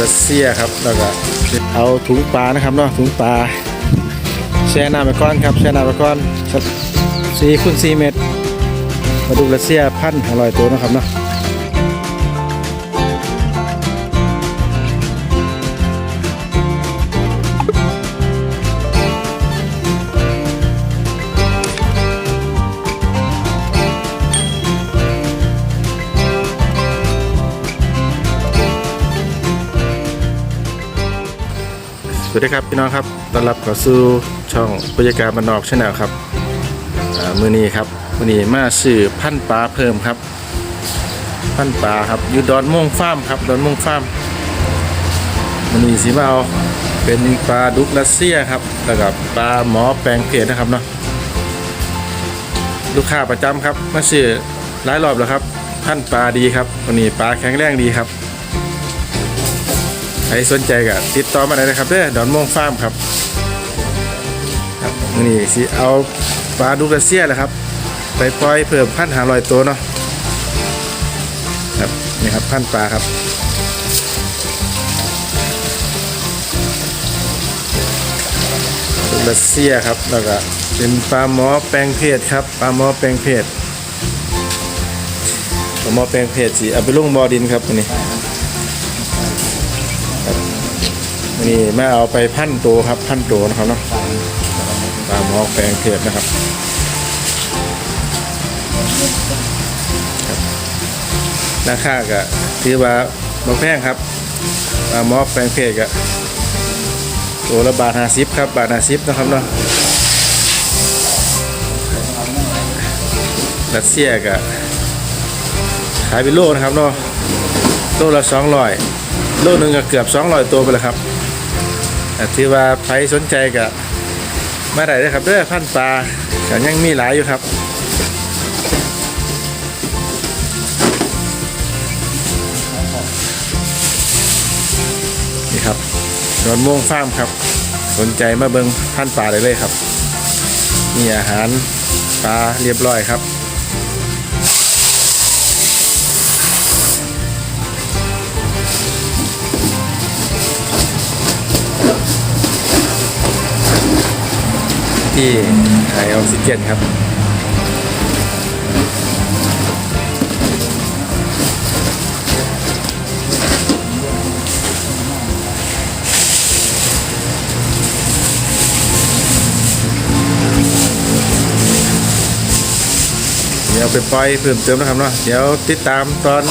รัสเซียครับแล้วก็เอาถุงปลานะครับเนาะถุงปลาแช่น้ำไปก้อนครับแช่น้ำไปก้อนสี่คูณสี่เมตรมาดูรัสเซียพันอร่อยตัวนะครับเนาะ สวัสดีครับพี่น้องครับต้อนรับเข้าสู่ช่องบรรยากาศบ้านนอกชาแนลครับมือนี้ครับมือนี้มาซื้อพันปลาเพิ่มครับ พันปลาครับอยู่ดอนม่วงฟาร์มครับดอนม่วงฟาร์มมือนี้สีมาเอาเป็นปลาดุกรัสเซียครับแล้วก็ปลาหมอแปลงเพจนะครับเนาะลูกค้าประจำครับมาซื้อหลายรอบแล้วครับพันปลาดีครับวันนี้ปลาแข็งแรงดีครับ ใครสนใจก็ติดต่อมาได้นะครับเด้อดอนม่วงฟาร์มครับครับนี่สิเอาปลาดูกระเซียแหละครับ ไปปล่อยเพิ่มพันหาลอยตัวเนาะครับนี่ครับพันปลาครับดูกระเซียครับแล้วก็เป็นปลาหมอแปลงเพศครับปลาหมอแปลงเพศปลาหมอแปลงเพศสิเอาไปลงบ่อดินครับอัน นี่แม่เอาไปพันตัวครับ พันตัวนะครับเนาะตามหอกแปลงเทปนะครับราคาก็ถือว่าบ่แพงครับตามหอกแปลงเพจก็ตัวละบาทห้าสิบครับ บาทห้าสิบนะครับเนาะรัสเซียก็ขายเป็นโลนะครับเนาะโลละสองร้อยโลหนึ่งก็เกือบสองร้อยตัวไปเลยครับ ถือว่าใครสนใจก็มาได้เลยครับเด้อพันปลาก็ยังมีหลายอยู่ครับนี่ครับดอนม่วงฟาร์มครับ สนใจมาเบิงพันปลาได้เลยครับ มีอาหารปลาเรียบร้อยครับ ที่ไอออกซิเจนครับ เดี๋ยวไปปล่อยเพิ่มเติมนะครับเนาะเดี๋ยวติดตามตอน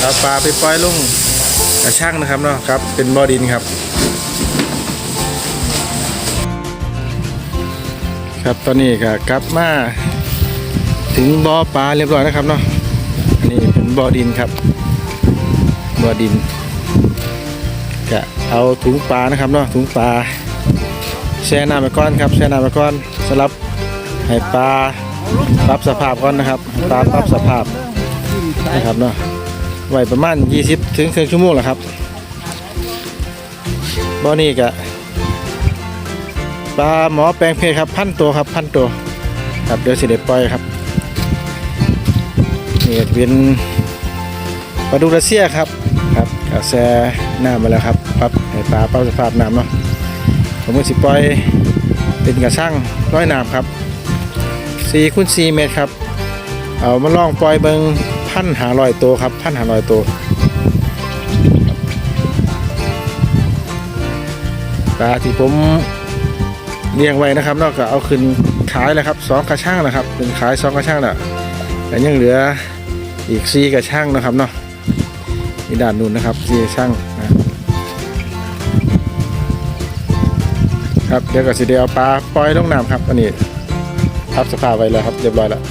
เอาปลาไปปล่อยลงกระช่างนะครับเนาะครับ เป็นบ่อดินครับ ครับตอนนี้ก็กลับมาถึงบ่อปลาเรียบร้อยนะครับเนาะอันนี้เป็นบ่อดินครับบ่อดินก็เอาถุงปลานะครับเนาะถุงปลาแช่น้ำไปก่อนครับแช่น้ำไปก่อนสำหรับให้ปลาปรับสภาพก่อนนะครับปลาปรับสภาพนะครับเนาะไว้ประมาณ 20 ถึงครึ่งชั่วโมงแหละครับบ่อนี้ก็ ปลาหมอแปลงเพศครับพันตัวครับพันตัวครับเดี๋ยวสิเด็ปล่อยครับนี่เป็นปลาดุกรัสเซียครับครับกระแสน้ำมาแล้วครับปรับให้ปลาเป้าสภาพน้ำเนาะผมก็สิปล่อยเป็นกระช่างร้อยน้ำครับ4คูณ4เมตรครับเอามาลองปล่อยเบิงพันหาลอยตัวครับพันหาลอยตัวปลาที่ผม เลี้ยงไว้นะครับ นอกจากเอาขึ้นขายแล้วครับสองกระช่างนะครับเป็นขายสองกระช่างนะแต่ยังเหลืออีกสี่กระช่างนะครับเนาะมีด่านนู่นนะครับสี่กระช่างนะครับเดี๋ยวก็สิเดียวปลาปล่อยลงน้ำครับอันนี้ทับสภาพไว้แล้วครับเรียบร้อยแล้ว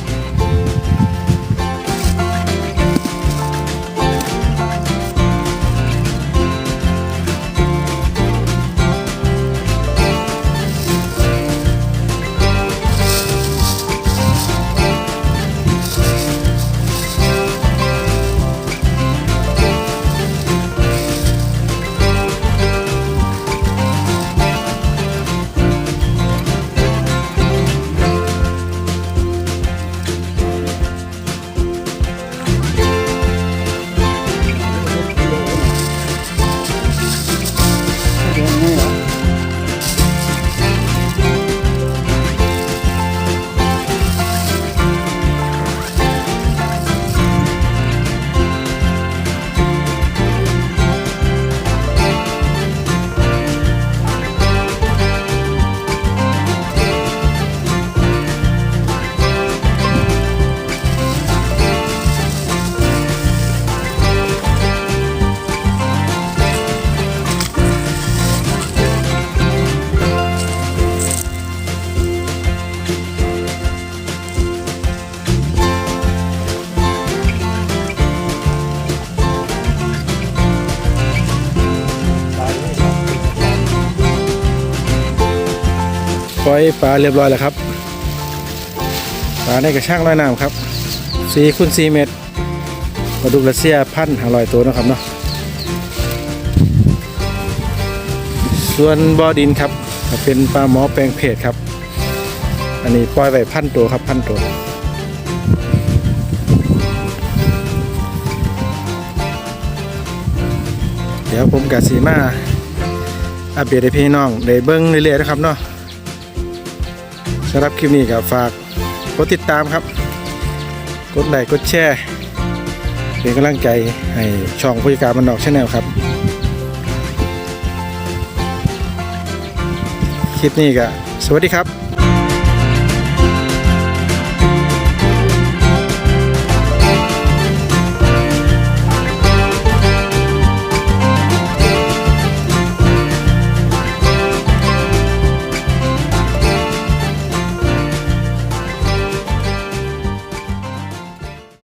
ปล่อยปลาเรียบร้อยแล้วครับปลาในกระช่างร้อยน้ำครับ4คูณ4เมตรปลาดุกรัสเซียพันห้าร้อยตัวนะครับเนาะส่วนบ่อดินครับเป็นปลาหมอแปลงเพศครับ อันนี้ปล่อยไว้พันตัวครับพันตัวเดี๋ยวผมกับสีมาอัปเดตให้พี่น้องได้เบิ้งเรื่อยๆนะครับเนาะ สำหรับคลิปนี้ก็ฝากกดติดตามครับ กดไลค์กดแชร์เป็นกำลังใจให้ช่องผู้จัดการมันนอกชาแนลครับ คลิปนี้ก็สวัสดีครับ